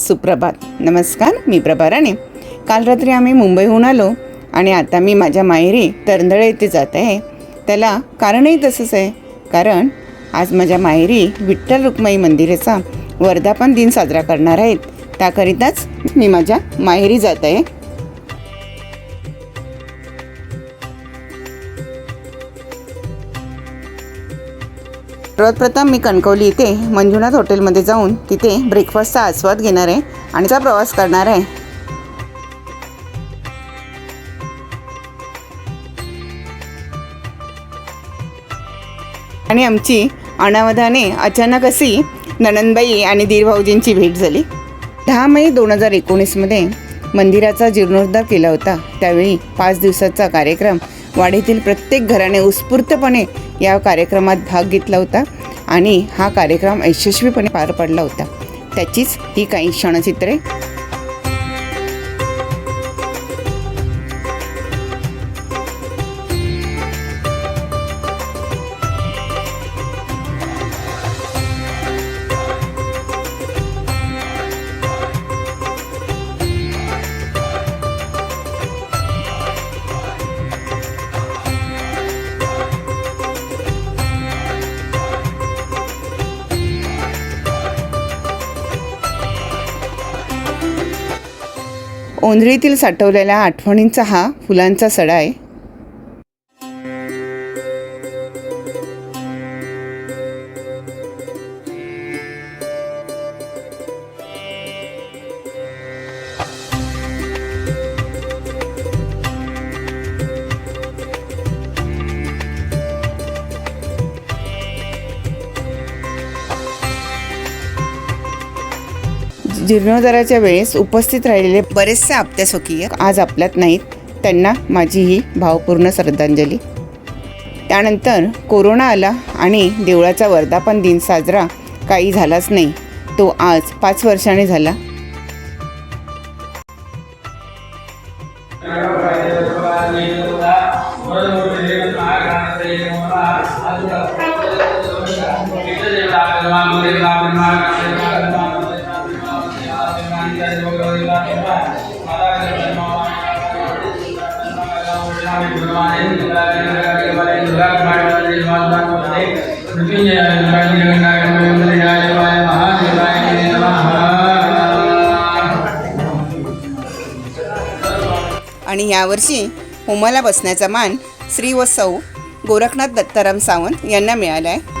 सुप्रभात. नमस्कार मी प्रभा राणे. काल रात्री आम्ही मुंबईहून आलो आणि आता मी माझ्या माहेरी तरंदळे येथे जात आहे. त्याला कारणही तसंच आहे. कारण आज माझ्या माहेरी विठ्ठल रुक्माई मंदिराचा वर्धापन दिन साजरा करणार आहेत. त्याकरिताच मी माझ्या माहेरी जात आहे. सर्वप्रथम मी कणकवली इथे मंजुनाथ हॉटेलमध्ये जाऊन तिथे ब्रेकफास्टचा आस्वाद घेणार आहे आणि चा प्रवास करणार आहे. आणि आमची अनावधाने अचानक अशी नणनबाई आणि दीरभाऊजींची भेट झाली. दहा मे दोन हजार एकोणीसमध्ये मंदिराचा जीर्णोद्धार केला होता. त्यावेळी पाच दिवसाचा कार्यक्रम वाडीतील प्रत्येक घराने उत्स्फूर्तपणे या कार्यक्रमात भाग घेतला होता आणि हा कार्यक्रम यशस्वीपणे पार पडला होता. त्याचीच ही काही क्षणचित्रे ओंधळीतील साठवलेल्या आठवणींचा हा फुलांचा सडा आहे. जीर्णोद्धाराच्या वेळेस उपस्थित राहिलेले बरेचसे आप्तस्वकीय आज आपल्यात नाहीत त्यांना माझी ही भावपूर्ण श्रद्धांजली. त्यानंतर कोरोना आला आणि देवळाचा वर्धापन दिन साजरा काही झालाच नाही तो आज पाच वर्षांनी झाला. आणि यावर्षी होमाला बसण्याचा मान श्री व सौ गोरखनाथ दत्ताराम सावंत यांना मिळाला आहे